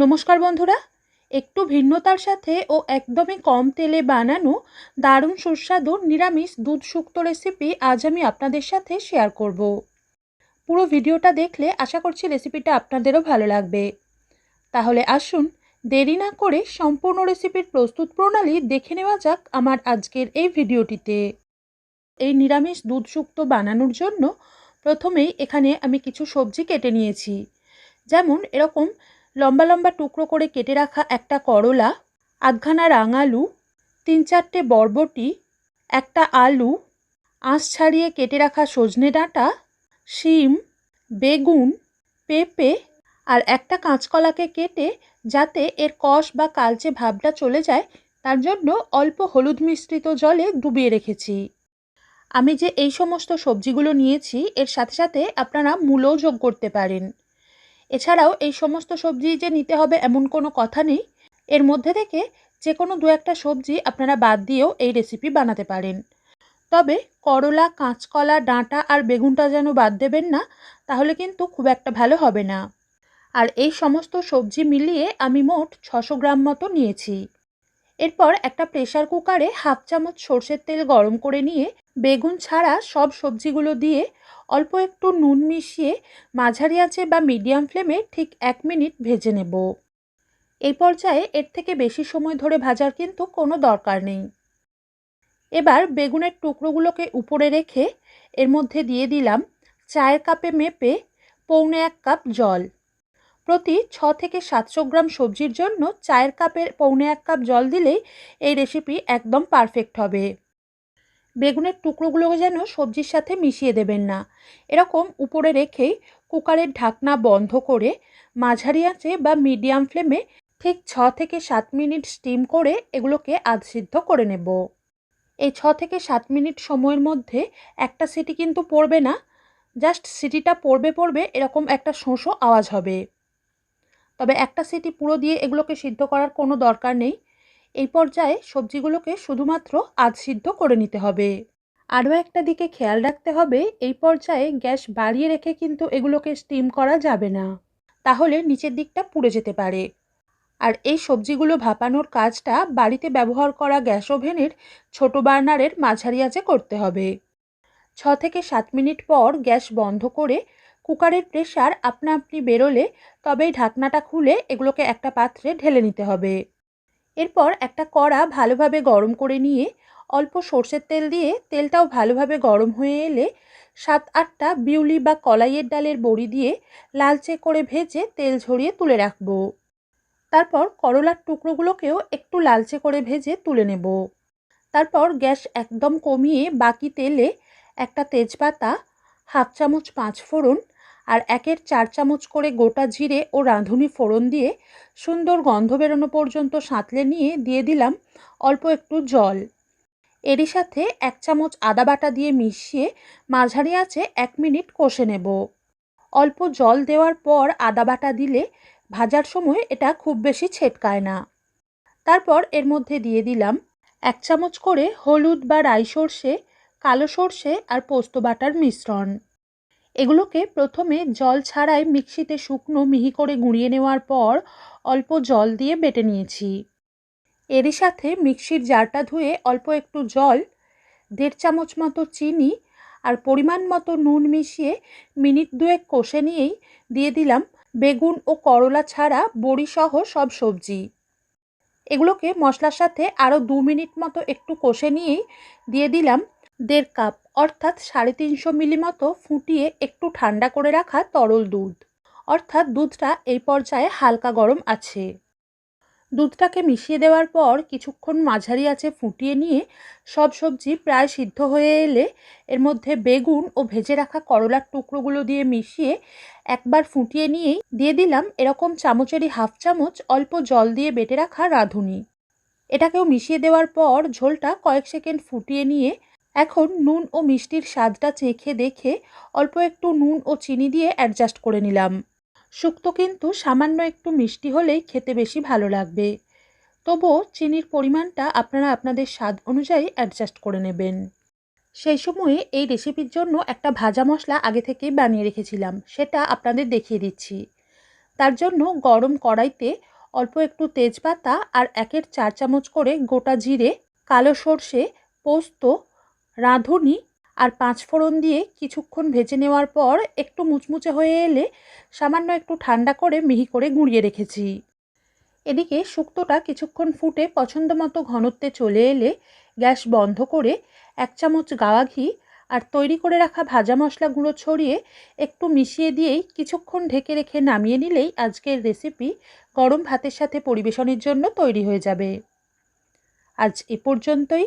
নমস্কার বন্ধুরা। একটু ভিন্নতার সাথে ও একদমই কম তেলে বানানো দারুণ সুস্বাদু নিরামিষ দুধ শুক্তো রেসিপি আজ আমি আপনাদের সাথে শেয়ার করব। পুরো ভিডিওটা দেখলে আশা করছি রেসিপিটা আপনাদেরও ভালো লাগবে। তাহলে আসুন দেরি না করে সম্পূর্ণ রেসিপির প্রস্তুত প্রণালী দেখে নেওয়া যাক আমার আজকের এই ভিডিওটিতে। এই নিরামিষ দুধ শুক্তো বানানোর জন্য প্রথমেই এখানে আমি কিছু সবজি কেটে নিয়েছি। যেমন এরকম লম্বা লম্বা টুকরো করে কেটে রাখা একটা করলা, আধখানা রাঙালু, তিন চারটে বরবটি, একটা আলু, আঁশ ছাড়িয়ে কেটে রাখা সজনে ডাঁটা, শিম, বেগুন, পেঁপে আর একটা কাঁচকলাকে কেটে যাতে এর কষ বা কালচে ভাবটা চলে যায়, তার জন্য অল্প হলুদ মিশ্রিত জলে ডুবিয়ে রেখেছি। আমি যে এই সমস্ত সবজিগুলো নিয়েছি, এর সাথে সাথে আপনারা মূলও যোগ করতে পারেন। এছাড়াও এই সমস্ত সবজি যে নিতে হবে এমন কোনো কথা নেই। এর মধ্যে থেকে যে কোনো দু একটা সবজি আপনারা বাদ দিয়েও এই রেসিপি বানাতে পারেন। তবে করলা, কাঁচকলা, ডাঁটা আর বেগুনটা যেন বাদ দেবেন না, তাহলে কিন্তু খুব একটা ভালো হবে না। আর এই সমস্ত সবজি মিলিয়ে আমি মোট ছশো গ্রাম মতো নিয়েছি। এরপর একটা প্রেশার কুকারে হাফ চামচ সর্ষের তেল গরম করে নিয়ে বেগুন ছাড়া সব সবজিগুলো দিয়ে অল্প একটু নুন মিশিয়ে মাঝারি আঁচে বা মিডিয়াম ফ্লেমে ঠিক এক মিনিট ভেজে নেব। এই পর্যায়ে এর থেকে বেশি সময় ধরে ভাজার কিন্তু কোনো দরকার নেই। এবার বেগুনের টুকরোগুলোকে উপরে রেখে এর মধ্যে দিয়ে দিলাম চায়ের কাপে মেপে পৌনে এক কাপ জল। প্রতি ছ থেকে সাতশো গ্রাম সবজির জন্য চায়ের কাপের পৌনে এক কাপ জল দিলেই এই রেসিপি একদম পারফেক্ট হবে। বেগুনের টুকরোগুলোকে যেন সবজির সাথে মিশিয়ে দেবেন না। এরকম উপরে রেখেই কুকারের ঢাকনা বন্ধ করে মাঝারি আঁচে বা মিডিয়াম ফ্লেমে ঠিক ছ থেকে সাত মিনিট স্টিম করে এগুলোকে আধ সিদ্ধ করে নেব। এই ছ থেকে সাত মিনিট সময়ের মধ্যে একটা সিটি কিন্তু পড়বে না। জাস্ট সিটিটা পড়বে পড়বে এরকম একটা শোঁশো আওয়াজ হবে। তবে একটা সিটি পুরো দিয়ে এগুলোকে সিদ্ধ করার কোনো দরকার নেই। এই পর্যায়ে সবজিগুলোকে শুধুমাত্র আধ সিদ্ধ করে নিতে হবে। আরও একটা দিকে খেয়াল রাখতে হবে, এই পর্যায়ে গ্যাস বাড়িয়ে রেখে কিন্তু এগুলোকে স্টিম করা যাবে না। তাহলে নিচের দিকটা পুড়ে যেতে পারে। আর এই সবজিগুলো ভাপানোর কাজটা বাড়িতে ব্যবহার করা গ্যাস ওভেনের ছোট বার্নারের মাঝারি আঁচে করতে হবে। ছ থেকে সাত মিনিট পর গ্যাস বন্ধ করে কুকারের প্রেশার আপনা আপনি বেরোলে তবেই ঢাকনাটা খুলে এগুলোকে একটা পাত্রে ঢেলে নিতে হবে। এরপর একটা কড়া ভালোভাবে গরম করে নিয়ে অল্প সর্ষের তেল দিয়ে তেলটাও ভালোভাবে গরম হয়ে এলে সাত আটটা বিউলি বা কলাইয়ের ডালের বড়ি দিয়ে লালচে করে ভেজে তেল ঝরিয়ে তুলে রাখব। তারপর করলার টুকরোগুলোকেও একটু লালচে করে ভেজে তুলে নেব। তারপর গ্যাস একদম কমিয়ে বাকি তেলে একটা তেজপাতা, হাফ চামচ পাঁচ ফোড়ন আর একের চার চামচ করে গোটা জিরে ও রাঁধুনি ফোড়ন দিয়ে সুন্দর গন্ধ বেরোনো পর্যন্ত সাঁতলে নিয়ে দিয়ে দিলাম অল্প একটু জল। এরই সাথে এক চামচ আদা বাটা দিয়ে মিশিয়ে মাঝারি আছে এক মিনিট কষে নেব। অল্প জল দেওয়ার পর আদা বাটা দিলে ভাজার সময় এটা খুব বেশি ছেটকায় না। তারপর এর মধ্যে দিয়ে দিলাম এক চামচ করে হলুদ বা রাই সর্ষে, কালো সর্ষে আর পোস্ত বাটার মিশ্রণ। এগুলোকে প্রথমে জল ছাড়াই মিক্সিতে শুকনো মিহি করে গুঁড়িয়ে নেওয়ার পর অল্প জল দিয়ে বেটে নিয়েছি। এরই সাথে মিক্সির জারটা ধুয়ে অল্প একটু জল, দেড় চামচ মতো চিনি আর পরিমাণ মতো নুন মিশিয়ে মিনিট দুয়েক কষে নিয়েই দিয়ে দিলাম বেগুন ও করলা ছাড়া বড়িসহ সব সবজি। এগুলোকে মশলার সাথে আরও দু মিনিট মতো একটু কষে নিয়েই দিয়ে দিলাম দেড় কাপ। অর্থাৎ সাড়ে তিনশো মিলি মতো ফুটিয়ে একটু ঠান্ডা করে রাখা তরল দুধ। অর্থাৎ দুধটা এই পর্যায়ে হালকা গরম আছে। দুধটাকে মিশিয়ে দেওয়ার পর কিছুক্ষণ মাঝারি আছে ফুটিয়ে নিয়ে সব সবজি প্রায় সিদ্ধ হয়ে এলে এর মধ্যে বেগুন ও ভেজে রাখা করলার টুকরোগুলো দিয়ে মিশিয়ে একবার ফুটিয়ে নিয়েই দিয়ে দিলাম এরকম চামচেরই হাফ চামচ অল্প জল দিয়ে বেটে রাখা রাঁধুনি। এটাকেও মিশিয়ে দেওয়ার পর ঝোলটা কয়েক সেকেন্ড ফুটিয়ে নিয়ে এখন নুন ও মিষ্টির স্বাদটা চেখে দেখে অল্প একটু নুন ও চিনি দিয়ে অ্যাডজাস্ট করে নিলাম। শুক্তো কিন্তু সামান্য একটু মিষ্টি হলেই খেতে বেশি ভালো লাগবে। তবুও চিনির পরিমাণটা আপনারা আপনাদের স্বাদ অনুযায়ী অ্যাডজাস্ট করে নেবেন। সেই সময়ে এই রেসিপির জন্য একটা ভাজা মশলা আগে থেকেই বানিয়ে রেখেছিলাম, সেটা আপনাদের দেখিয়ে দিচ্ছি। তার জন্য গরম কড়াইতে অল্প একটু তেজপাতা আর একের চার চামচ করে গোটা জিরে, কালো সর্ষে, পোস্ত রাঁধুনি আর পাঁচ ফোড়ন দিয়ে কিছুক্ষণ ভেজে নেওয়ার পর একটু মুচমুচে হয়ে এলে সামান্য একটু ঠান্ডা করে মিহি করে গুঁড়িয়ে রেখেছি। এদিকে শুক্তোটা কিছুক্ষণ ফুটে পছন্দ মতো ঘনত্বে চলে এলে গ্যাস বন্ধ করে এক চামচ গাওয়া ঘি আর তৈরি করে রাখা ভাজা মশলা গুঁড়ো ছড়িয়ে একটু মিশিয়ে দিয়েই কিছুক্ষণ ঢেকে রেখে নামিয়ে নিলেই আজকের রেসিপি গরম ভাতের সাথে পরিবেশনের জন্য তৈরি হয়ে যাবে। আজ এ পর্যন্তই।